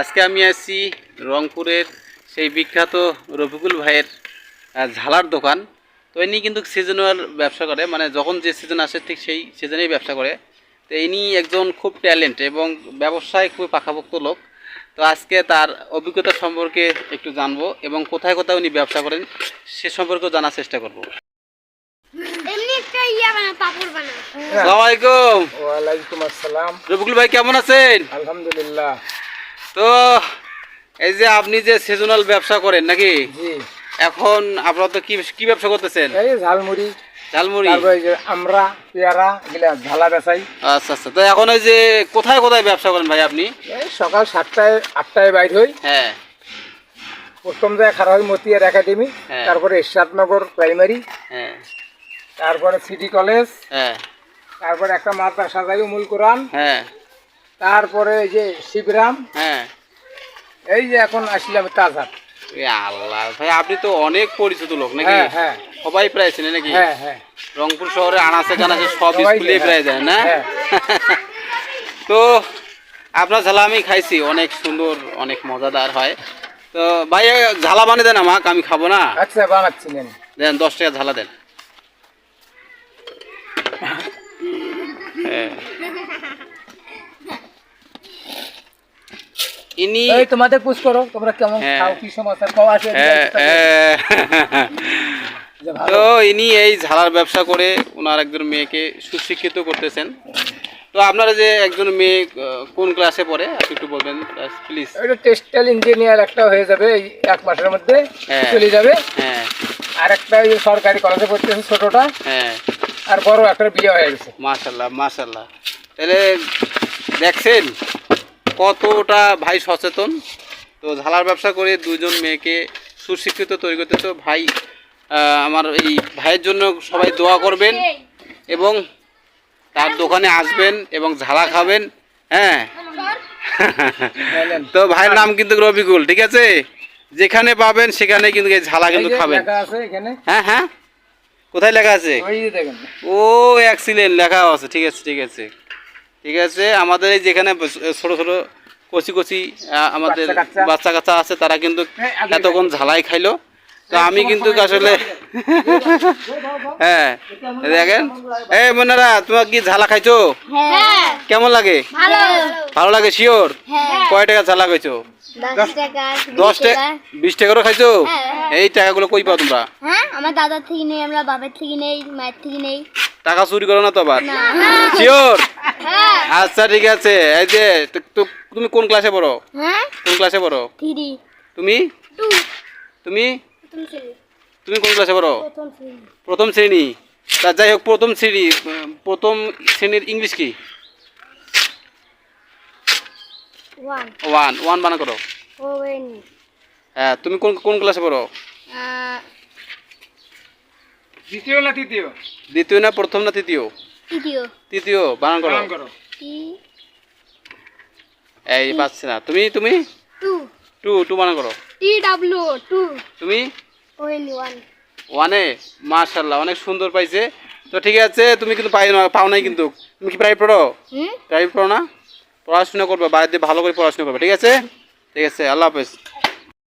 আজকে আমি আছি রংপুরের সেই বিখ্যাত রফিকুল ভাইয়ের ঝালার দোকান। তো ইনি কিন্তু সিজনাল ব্যবসা করে মানে যখন যে সিজন আসে ঠিক সেই সিজনেই ব্যবসা করে। তো ইনি একজন খুব ট্যালেন্ট এবং ব্যবসায় খুবই পাকাপোক্ত লোক। তো আজকে তার অভিজ্ঞতা সম্পর্কে একটু জানব এবং কোথায় কোথায় উনি ব্যবসা করেন সে সম্পর্কেও জানার চেষ্টা করব। রফিকুল ভাই কেমন আছেন? আলহামদুলিল্লাহ। তো এই যে আপনি যে সিজনাল ব্যবসা করেন নাকি? এখন আপনারা তো কি কি ব্যবসা করতেছেন? এই ঝালমুড়ি। ঝালমুড়ি। তারপরে এই যে আমরা পেয়ারা এগুলা ঝালা বেচাই। আচ্ছা আচ্ছা। তো এখন ওই যে কোথায় কোথায় ব্যবসা করেন ভাই আপনি? এই সকাল সাতটায় আটটায় বাইর হই। হ্যাঁ। প্রথম যায় খারাপ মতিয়ার একাডেমি হ্যাঁ। তারপরে ইরশাদনগর প্রাইমারি হ্যাঁ। তারপরে সিটি কলেজ হ্যাঁ। তারপরে একটা মাদ্রাসা যাই উমুল কোরআন হ্যাঁ। তারপরে এই যে শিবরাম হ্যাঁ। এই যে এখন আসলাম তাজহাট আল্লাহ ভাই আপনি তো অনেক পরিচিত লোক নাকি? হ্যাঁ হ্যাঁ। সবাই প্রায় চেনে নাকি? হ্যাঁ হ্যাঁ। রংপুর শহরে আনাচে সব স্কুলে যায়, প্রায় যায় না। তো আপনার ঝালা আমি খাইছি অনেক সুন্দর অনেক মজাদার হয়। তো ভাই ঝালা বানিয়ে দেন আমাকে আমি খাব না? আচ্ছা দেন দশ টাকা ঝালা দেন। হ্যাঁ। ইনি এই তোমাদের পুষ করো তোমরা কেমন হ্যাঁ। খাও কি সমস্যা খাও আসে হ্যাঁ, হ্যাঁ। তো ইনি এই ঝালার ব্যবসা করে ওনার একজন মেয়েকে সুশিক্ষিত করতেছেন। তো আপনারা যে একজন মেয়ে কোন ক্লাসে পড়ে আপনি একটু বলবেন প্লিজ এটা টেক্সটাইল ইঞ্জিনিয়ার একটা হয়ে যাবে এই এক মাসের মধ্যে। চলে যাবে। হ্যাঁ। আর একটা ওই সরকারি কলেজে পড়তেছে ছোটটা। হ্যাঁ। আর বড় একটা বিয়ে হয়ে গেছে। মাশাল্লাহ মাশাল্লাহ। তাহলে দেখছেন? কতটা ভাই সচেতন? তো ঝালার ব্যবসা করে দুজন মেয়েকে সুশিক্ষিত তৈরি করতে তো ভাই আমার এই ভাইয়ের জন্য সবাই দোয়া করবেন এবং তার দোকানে আসবেন এবং ঝালা খাবেন হ্যাঁ? তো ভাইয়ের নাম কিন্তু রবিকুল ঠিক আছে? যেখানে পাবেন সেখানে কিন্তু এই ঝালা কিন্তু খাবেন। হ্যাঁ হ্যাঁ? কোথায় লেখা আছে? ও অ্যাক্সিলেন্ট লেখা আছে। ঠিক আছে ঠিক আছে। ঠিক আছে? আমাদের এই যেখানে ছোট ছোট কচি কচি আমাদের বাচ্চা কাচ্চা। আছে তারা কিন্তু এতক্ষণ ঝালাই খাইলো। তো আমি কিন্তু আসলে হ্যাঁ। দেখেন? এই বোনেরা তোমার কি ঝালা খাইছো? হ্যাঁ। কেমন লাগে? ভালো। ভালো লাগে শিওর? হ্যাঁ। কয় টাকা ঝালা খাইছো? দশ টাকা বিশ টাকারও খাইছো? হ্যাঁ। এই টাকাগুলো কই পাও তোমরা? হ্যাঁ আমার দাদার থেকে নেই আমরা বাবার থেকে নেই মায়ের থেকে নেই। টাকা চুরি করো না তো আবার? শিওর হ্যাঁ। আচ্ছা ঠিক আছে। এই যে তুমি কোন ক্লাসে পড়ো? হ্যাঁ? কোন ক্লাসে পড়ো? থ্রি তুমি? তুমি? তুমি কোন ক্লাসে পড়ো? প্রথম শ্রেণি। তা যাই হোক প্রথম শ্রেণি প্রথম শ্রেণির ইংলিশ কি? ওয়ান ওয়ান ওয়ান বানা করো। হ্যাঁ তুমি কোন কোন ক্লাসে পড়ো? দ্বিতীয় না তৃতীয়? দ্বিতীয় না প্রথম না তৃতীয়? তৃতীয়। তৃতীয় বানান করো। বানান করো। এই পাচ্ছি না। তুমি তুমি? টু। টু টু বানান করো। T W two. তুমি? ওয়েন ওয়ান। ওয়ানে? মার্শাল্লাহ অনেক সুন্দর পাইছে। তো ঠিক আছে তুমি কিন্তু পাই না পাও নাই কিন্তু। তুমি কি প্রাইভেট পড়ো? হুম? প্রাইভেট পড়ো না? পড়াশোনা করবে বাড়িতে ভালো করে পড়াশোনা করবে। ঠিক আছে? ঠিক আছে আল্লাহ হাফেজ।